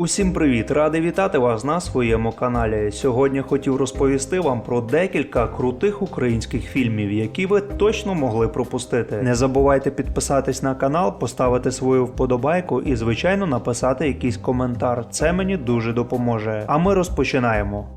Усім привіт! Радий вітати вас на своєму каналі. Сьогодні хотів розповісти вам про декілька крутих українських фільмів, які ви точно могли пропустити. Не забувайте підписатись на канал, поставити свою вподобайку і, звичайно, написати якийсь коментар. Це мені дуже допоможе. А ми розпочинаємо.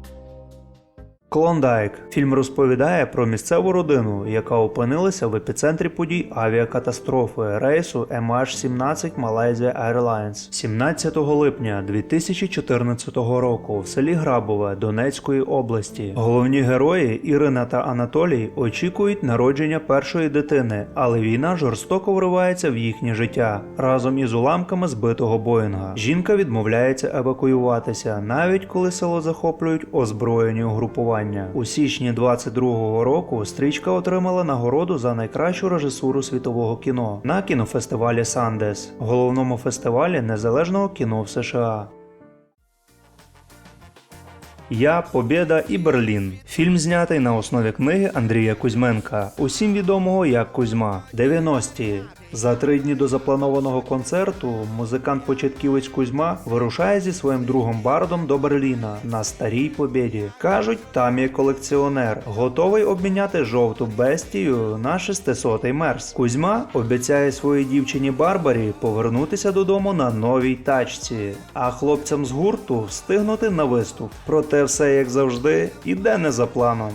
Клондайк. Фільм розповідає про місцеву родину, яка опинилася в епіцентрі подій авіакатастрофи рейсу MH17 Malaysia Airlines 17 липня 2014 року в селі Грабове Донецької області. Головні герої Ірина та Анатолій очікують народження першої дитини, але війна жорстоко вривається в їхнє життя разом із уламками збитого Боїнга. Жінка відмовляється евакуюватися, навіть коли село захоплюють озброєні угрупування. У січні 22-го року стрічка отримала нагороду за найкращу режисуру світового кіно на кінофестивалі Сандес, головному фестивалі незалежного кіно в США. Я, Побєда і Берлін. Фільм знятий на основі книги Андрія Кузьменка, усім відомого як Кузьма. 90-ті. За три дні до запланованого концерту музикант-початківець Кузьма вирушає зі своїм другом Бардом до Берліна на старій побєді. Кажуть, там є колекціонер, готовий обміняти жовту бестію на 600-й мерс. Кузьма обіцяє своїй дівчині Барбарі повернутися додому на новій тачці, а хлопцям з гурту встигнути на виступ. Проте все як завжди іде не за планом.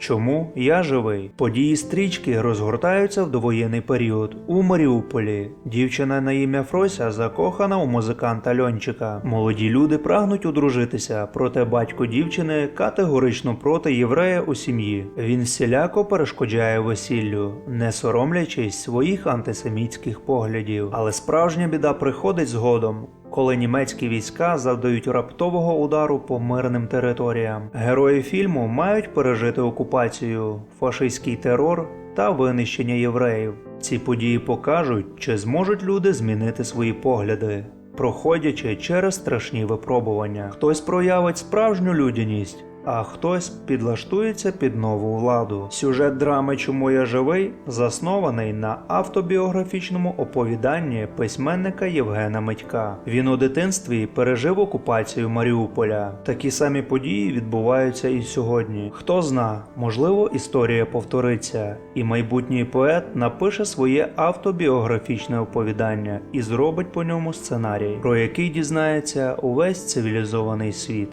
Чому я живий? Події стрічки розгортаються в довоєнний період у Маріуполі. Дівчина на ім'я Фрося закохана у музиканта Льончика. Молоді люди прагнуть одружитися, проте батько дівчини категорично проти єврея у сім'ї. Він всіляко перешкоджає весіллю, не соромлячись своїх антисемітських поглядів. Але справжня біда приходить згодом. Коли німецькі війська завдають раптового удару по мирним територіям, герої фільму мають пережити окупацію, фашистський терор та винищення євреїв. Ці події покажуть, чи зможуть люди змінити свої погляди, проходячи через страшні випробування. Хтось проявить справжню людяність. А хтось підлаштується під нову владу. Сюжет драми Чому я живий заснований на автобіографічному оповіданні письменника Євгена Митька. Він у дитинстві пережив окупацію Маріуполя. Такі самі події відбуваються і сьогодні. Хто зна, можливо, історія повториться, і майбутній поет напише своє автобіографічне оповідання і зробить по ньому сценарій, про який дізнається увесь цивілізований світ.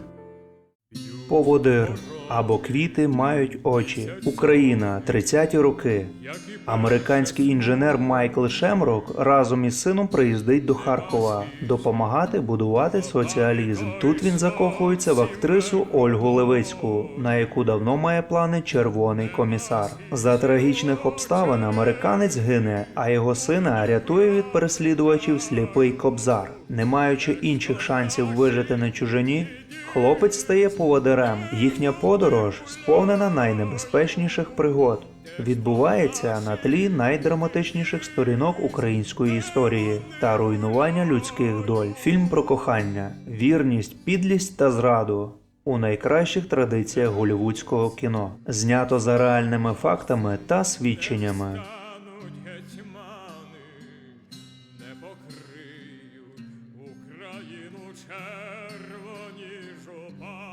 Поводир або квіти мають очі. Україна, 30-ті роки. Американський інженер Майкл Шемрок разом із сином приїздить до Харкова допомагати будувати соціалізм. Тут він закохується в актрису Ольгу Левицьку, на яку давно має плани червоний комісар. За трагічних обставин американець гине, а його сина рятує від переслідувачів сліпий кобзар. Не маючи інших шансів вижити на чужині, хлопець стає поводирем. Їхня подорож сповнена найнебезпечніших пригод. Відбувається на тлі найдраматичніших сторінок української історії та руйнування людських доль. Фільм про кохання, вірність, підлість та зраду. У найкращих традиціях голівудського кіно знято за реальними фактами та свідченнями. Червоні жупани,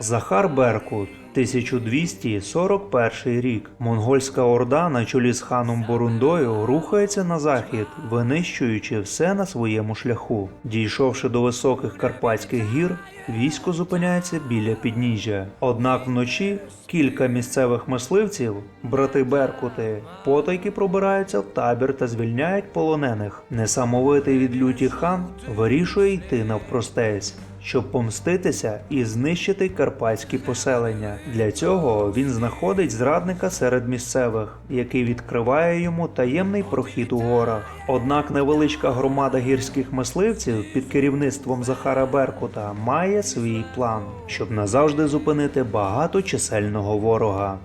Захар Беркут, 1241 рік. Монгольська орда на чолі з ханом Борундою рухається на захід, винищуючи все на своєму шляху. Дійшовши до високих Карпатських гір, військо зупиняється біля підніжжя. Однак вночі кілька місцевих мисливців, брати Беркути, потайки пробираються в табір та звільняють полонених. Несамовитий від люті хан вирішує йти навпростець щоб помститися і знищити карпатські поселення. Для цього він знаходить зрадника серед місцевих, який відкриває йому таємний прохід у горах. Однак невеличка громада гірських мисливців під керівництвом Захара Беркута має свій план, щоб назавжди зупинити багаточисельного ворога.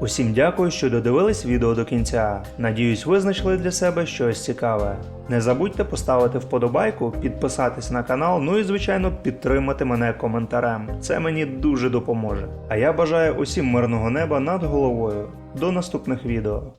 Усім дякую, що додивились відео до кінця. Надіюсь, ви знайшли для себе щось цікаве. Не забудьте поставити вподобайку, підписатись на канал, ну і звичайно підтримати мене коментарем. Це мені дуже допоможе. А я бажаю усім мирного неба над головою. До наступних відео.